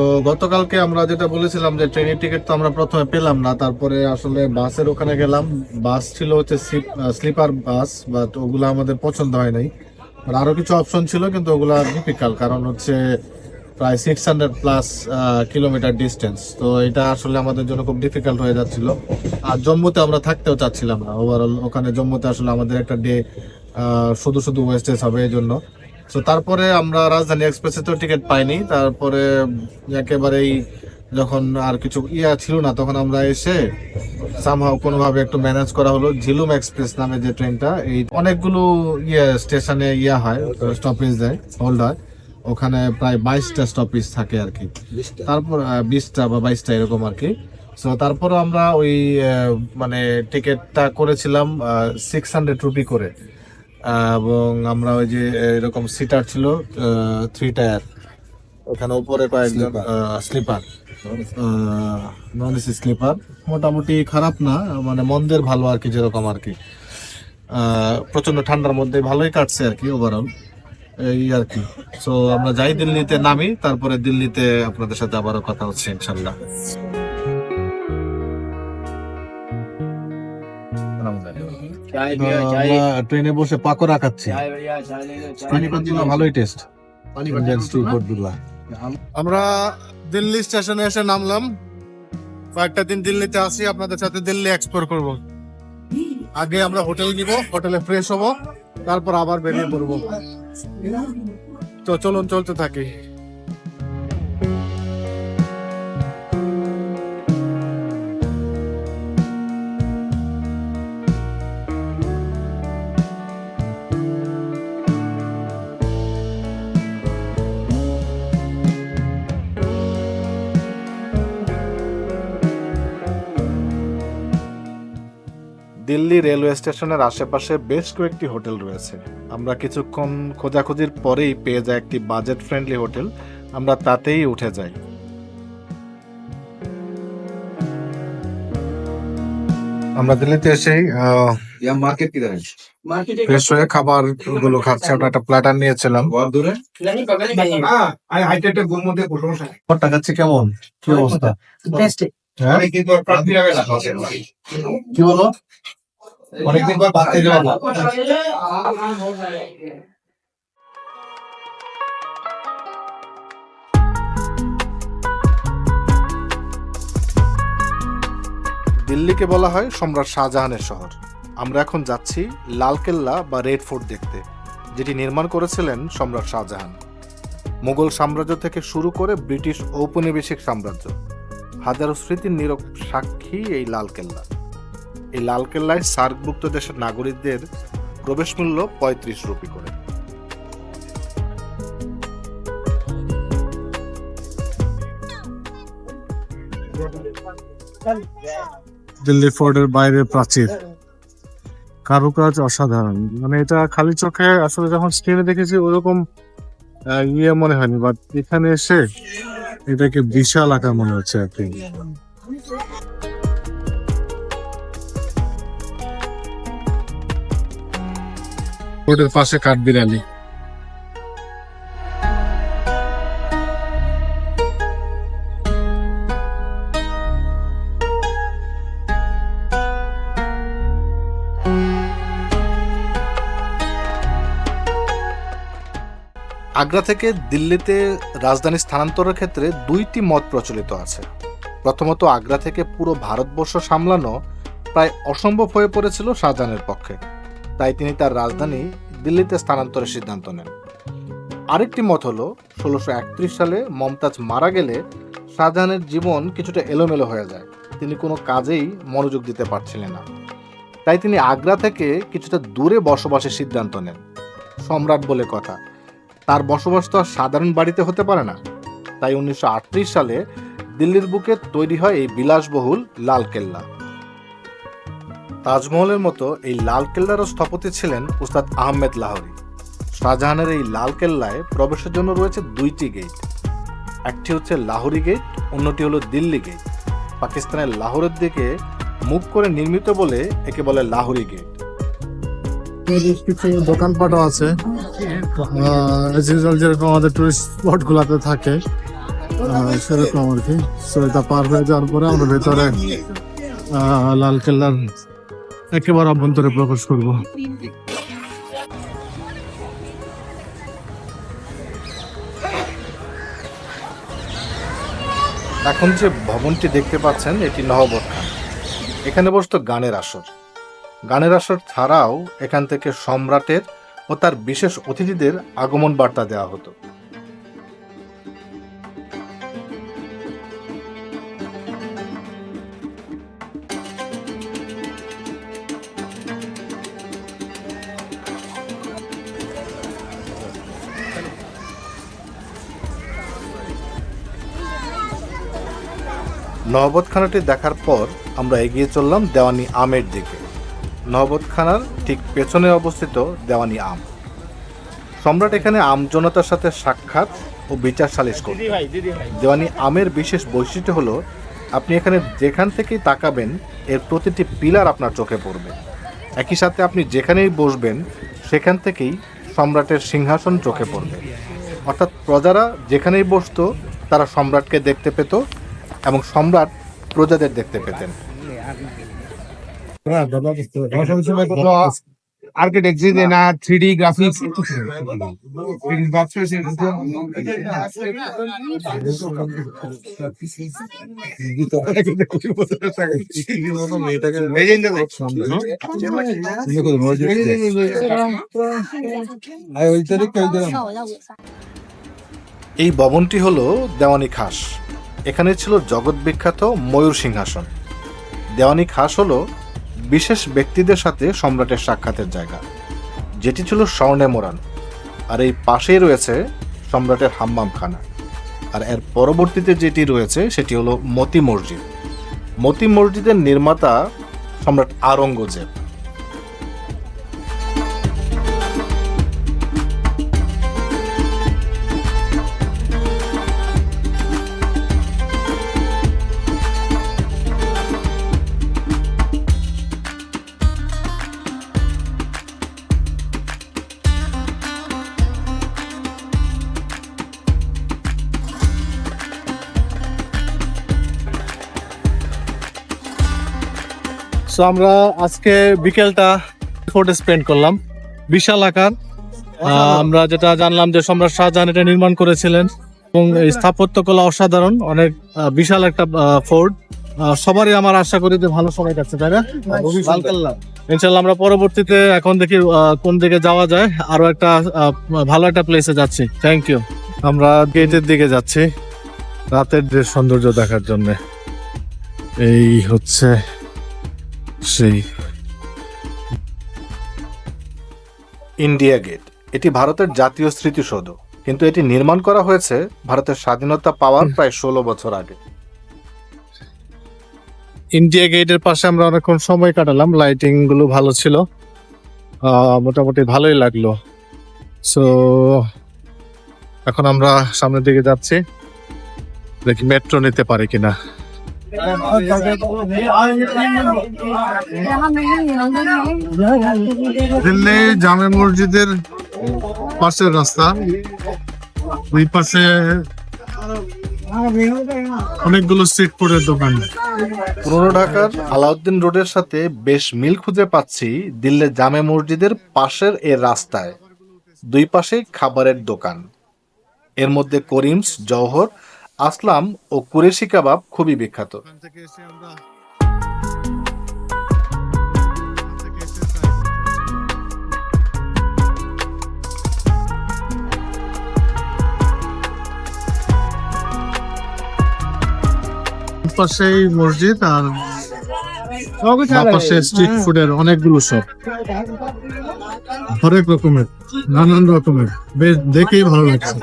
So গতকালকে আমরা যেটা বলেছিলাম যে ট্রেনের টিকিট তো আমরা প্রথমে পেলাম না, তারপরে আসলে বাসের ওখানে গেলাম। বাস ছিল হচ্ছে স্লিপার বাস বাট ওগুলো আমাদের পছন্দ হয় নাই। আর আরও কিছু অপশন ছিল, কিন্তু ওগুলা ডিফিকাল্ট কারণ হচ্ছে প্রায় six hundred plus kilometre distance তো এটা আসলে আমাদের জন্য খুব ডিফিকাল্ট হয়ে যাচ্ছিল। আর জম্মুতে আমরা থাকতেও চাচ্ছিলাম না। ওভারঅল ওখানে জম্মুতে আসলে আমাদের একটা ডে শুধু শুধু ওয়েস্টেজ হবে, এই জন্য। তো তারপরে আমরা রাজধানী এক্সপ্রেসে তো টিকিট পাইনি। তারপরে একেবারেই যখন আর কিছু ইয়া ছিল না তখন আমরা এসে সামহাও কোনোভাবে একটু ম্যানেজ করা হলো। ঝিলুম এক্সপ্রেস নামে যে ট্রেনটা এই অনেকগুলো ইয়ে স্টেশনে ইয়া হয় স্টপেজ দেয় হোল্ড হয়। ওখানে প্রায় বাইশটা স্টপেজ থাকে আর কি। তারপর বিশটা বা বাইশটা এরকম আর কি। সো তারপর আমরা ওই মানে টিকিটটা করেছিলাম সিক্স হান্ড্রেড রুপি করে। এবং আমরা ওই যে এরকম সিটার ছিল থ্রি টায়ার ওখানে উপরে কয়েকজন স্লিপার নন এসি স্লিপার মোটামুটি খারাপ না মানে মন্দের ভালো আর কি, যেরকম আর কি। প্রচণ্ড ঠান্ডার মধ্যে ভালোই কাটছে আর কি ওভারঅল এই আর কি। সো আমরা যাই দিল্লিতে নামি, তারপরে দিল্লিতে আপনাদের সাথে আবারও কথা হচ্ছে, ইনশাল্লাহ। ট্রেনে বসে পাকোড়া খাচ্ছি ভালোই টেস্ট আমরা দিল্লি স্টেশনে এসে নামলাম। কয়েকটা দিন দিল্লিতে আসি আপনাদের সাথে দিল্লি এক্সপ্লোর করব। আগে আমরা হোটেল নিব হোটেলে ফ্রেশ হব তারপর আবার বেরিয়ে পড়ব। তো চলুন চলতে থাকি। রেলওয়ে স্টেশনের আশেপাশে বেশ কয়েকটি হোটেল রয়েছে। আমরা কিছুক্ষণ খোঁজাখুঁজির পরেই পেয়ে যায় একটি বাজেট ফ্রেন্ডলি হোটেল। আমরা তাতেই উঠে যাই। আমরা দিল্লিতে এসে খাচ্ছি। আমরা একটা প্ল্যাটার নিয়েছিলাম। কেমন? কি অবস্থা? হ্যাঁ? কি বলো? অনেকদিন পর বাদ থেকে দিল্লিকে বলা হয় সম্রাট শাহজাহানের শহর। আমরা এখন যাচ্ছি লালকেল্লা বা রেড ফোর্ট দেখতে, যেটি নির্মাণ করেছিলেন সম্রাট শাহজাহান। মুঘল সাম্রাজ্য থেকে শুরু করে ব্রিটিশ ঔপনিবেশিক সাম্রাজ্য। হাজারো স্মৃতির নীরব সাক্ষী এই লালকেল্লা। এই লালকেল্লায় সার্কভুক্ত দেশের নাগরিকদের প্রবেশ মূল্য পঁয়ত্রিশ রুপি করে। দিল্লি ফোর্টের বাইরের প্রাচীর। কারুকাজ অসাধারণ। মানে এটা খালি চোখে আসলে যখন স্ক্রিনে দেখেছি ওরকম ইয়ে মনে হয়নি বাট এখানে এসে এটাকে বিশাল আকার মনে হচ্ছে আর কি ফোর্টের পাশে কাঠবিড়ালি আগ্রা থেকে দিল্লিতে রাজধানী স্থানান্তরের ক্ষেত্রে দুইটি মত প্রচলিত আছে। প্রথমত, আগ্রা থেকে পুরো ভারতবর্ষ সামলানো প্রায় অসম্ভব হয়ে পড়েছিল শাহজাহানের পক্ষে। তাই তিনি তার রাজধানী দিল্লিতে স্থানান্তরের সিদ্ধান্ত নেন। আরেকটি মত হলো, ষোলোশো একত্রিশ সালে মমতাজ মারা গেলে শাহজাহানের জীবন কিছুটা এলোমেলো হয়ে যায়। তিনি কোনো কাজেই মনোযোগ দিতে পারছিলেন না। তাই তিনি আগ্রা থেকে কিছুটা দূরে বসবাসের সিদ্ধান্ত নেন। সম্রাট বলে কথা, তার বসবাস তো আর সাধারণ বাড়িতে হতে পারে না। তাই উনিশশো আটত্রিশ সালে দিল্লির বুকে তৈরি হয় এই বিলাসবহুল লালকেল্লা তাজমহলের মতো এই লালকেল্লারও স্থপতি ছিলেন উস্তাদ আহমেদ লাহোরি। শাহজাহানের এই লালকেল্লায় প্রবেশের জন্য রয়েছে দুইটি গেট। একটি হচ্ছে লাহোরি গেট, অন্যটি হলো দিল্লি গেট। পাকিস্তানের লাহোরের দিকে মুখ করে নির্মিত বলে একে বলে লাহোরি গেট। দোকানপাটও আছে। যেরকম আমাদের টুরিস্ট স্পট গুলাতে থাকে সেরকম আর কি। পার হয়ে যাওয়ার পরে আমরা ভেতরে লাল কেল্লার একেবারে অভ্যন্তরে প্রবেশ করব। এখন যে ভবনটি দেখতে পাচ্ছেন, এটি নহবত খান এখানে বসতো গানের আসর। গানের আসর ছাড়াও এখান থেকে সম্রাটের ও তার বিশেষ অতিথিদের আগমন বার্তা দেওয়া হতো। নহবতখানাটি দেখার পর আমরা এগিয়ে চললাম দেওয়ানি আমের দিকে। নহবতখানার ঠিক পেছনে অবস্থিত দেওয়ানি আম। সম্রাট এখানে আম জনতার সাথে সাক্ষাৎ ও বিচার সালিশ ভাই। দেওয়ানি আমের বিশেষ বৈশিষ্ট্য হলো আপনি এখানে যেখান থেকেই তাকাবেন এর প্রতিটি পিলার আপনার চোখে পড়বে। একই সাথে আপনি যেখানেই বসবেন সেখান থেকেই সম্রাটের সিংহাসন চোখে পড়বে। অর্থাৎ প্রজারা যেখানেই বসতো তারা সম্রাটকে দেখতে পেত এবং সম্রাট প্রজাদের দেখতে পেতেন। এই ভবনটি হলো দেওয়ানি খাস। এখানে ছিল জগৎ বিখ্যাত ময়ূর সিংহাসন। দেওয়ানি খাস হল বিশেষ ব্যক্তিদের সাথে সম্রাটের সাক্ষাতের জায়গা, যেটি ছিল স্বর্ণে মোড়ান, আর এই পাশেই রয়েছে সম্রাটের হাম্মামখানা। আর এর পরবর্তীতে যেটি রয়েছে, সেটি হলো মতি মসজিদ। মতি মসজিদের নির্মাতা সম্রাট আরঙ্গজেব সো আমরা আজকে বিকেলটা ফোর্টে স্পেন্ড করলাম। বিশাল আকার। আমরা যেটা জানলাম যে সম্রাট শাহজাহান এটা নির্মাণ করেছিলেন এবং এই স্থাপত্যকলা অসাধারণ অনেক বিশাল একটা ফোর্ট সবারই আমার আশা করি যে ভালো সময় কাটছে তাই না? ইনশাল্লাহ আমরা পরবর্তীতে এখন দেখি কোন দিকে যাওয়া যায়। আরও একটা ভালো একটা প্লেসে যাচ্ছি। থ্যাংক ইউ আমরা গেটের দিকে যাচ্ছি। রাতের যে সৌন্দর্য দেখার জন্য। এই হচ্ছে সেই ইন্ডিয়া গেট এটি ভারতের জাতীয় স্মৃতিসৌধ কিন্তু এটি নির্মাণ করা হয়েছে ভারতের স্বাধীনতা পাওয়ার প্রায় ষোলো বছর আগে। ইন্ডিয়া গেটের পাশে আমরা অনেকক্ষণ সময় কাটালাম লাইটিংগুলো ভালো ছিল। আহ, মোটামুটি ভালোই লাগল। সো এখন আমরা সামনের দিকে যাচ্ছি। দেখি মেট্রো নিতে পারি কিনা। দিল্লি জামে মসজিদের পাশের রাস্তা। ওই পাশে অনেকগুলো স্ট্রিট ফুডের দোকান। পুরনো ঢাকার আলাউদ্দিন রোডের সাথে বেশ মিল খুঁজে পাচ্ছি দিল্লি জামে মসজিদের পাশের এর রাস্তায়। দুই পাশে খাবারের দোকান। এর মধ্যে করিমস, জওহর আসলাম ও কুরেশি কাবাব খুবই বিখ্যাত। পাশেই মসজিদ আর পাশে স্ট্রিট ফুডের অনেকগুলো শপ হরেক রকমের, নানান রকমের। বেশ দেখেই ভালো লাগছে।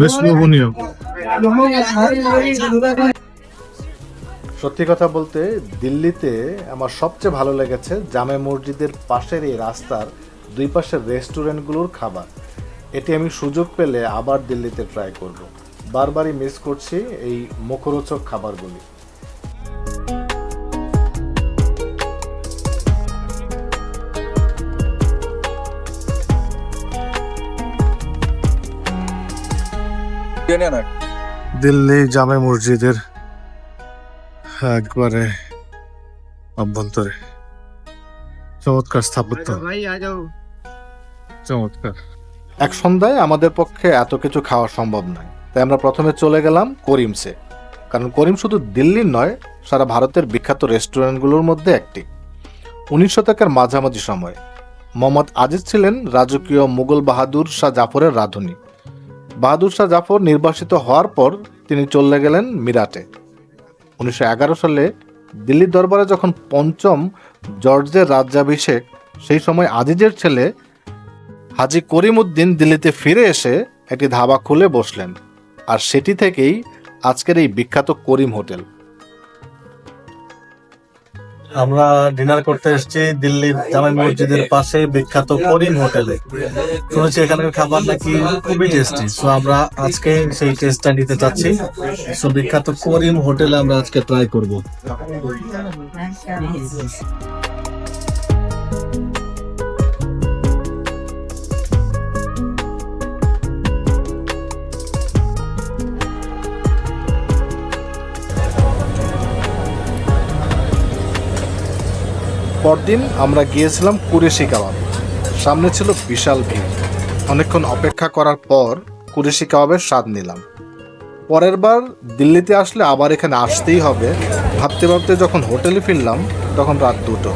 বেশ লোভনীয়। সত্যি কথা বলতে দিল্লিতে আমার সবচেয়ে ভালো লেগেছে জামে মসজিদের পাশের এই রাস্তার দুই পাশের রেস্টুরেন্টগুলোর খাবার। এটি আমি সুযোগ পেলে আবার দিল্লিতে ট্রাই করব। বারবারই মিস করছি এই মুখরোচক খাবারগুলি। না দিল্লি জামে মসজিদের একবারে অভ্যন্তরে। চমৎকার স্থাপত্য। চমৎকার। এক সন্ধ্যায় আমাদের পক্ষে এত কিছু খাওয়া সম্ভব নয়। তাই আমরা প্রথমে চলে গেলাম করিমসে কারণ করিম শুধু দিল্লির নয় সারা ভারতের বিখ্যাত রেস্টুরেন্টগুলোর মধ্যে একটি। উনিশ শতকের মাঝামাঝি সময়। মোহাম্মদ আজিজ ছিলেন রাজকীয় মুঘল বাহাদুর শাহ জাফরের রাঁধুনি। বাহাদুর শাহ জাফর নির্বাসিত হওয়ার পর তিনি চলে গেলেন মিরাটে। উনিশশো এগারো সালে দিল্লির দরবারে যখন পঞ্চম জর্জের রাজ্যাভিষেক, সেই সময় আজিজের ছেলে হাজি করিম উদ্দিন দিল্লিতে ফিরে এসে একটি ধাবা খুলে বসলেন। আর সেটি থেকেই আজকের এই বিখ্যাত করিম হোটেল। আমরা ডিনার করতে এসেছি দিল্লির জামে মসজিদের পাশে বিখ্যাত করিম হোটেলে। শুনেছি এখানকার খাবার নাকি খুবই টেস্টি সো আমরা আজকে সেই টেস্টটা নিতে চাচ্ছি। সো বিখ্যাত করিম হোটেলে আমরা আজকে ট্রাই করব। পরদিন আমরা গিয়েছিলাম কুরেশি কাবাব। সামনে ছিল বিশাল ভিড়। অনেকক্ষণ অপেক্ষা করার পর কুরেশি কাবাবের স্বাদ নিলাম। পরের বার দিল্লিতে আসলে আবার এখানে আসতেই হবে। ভাবতে ভাবতে যখন হোটেলে ফিরলাম, তখন রাত দুটো।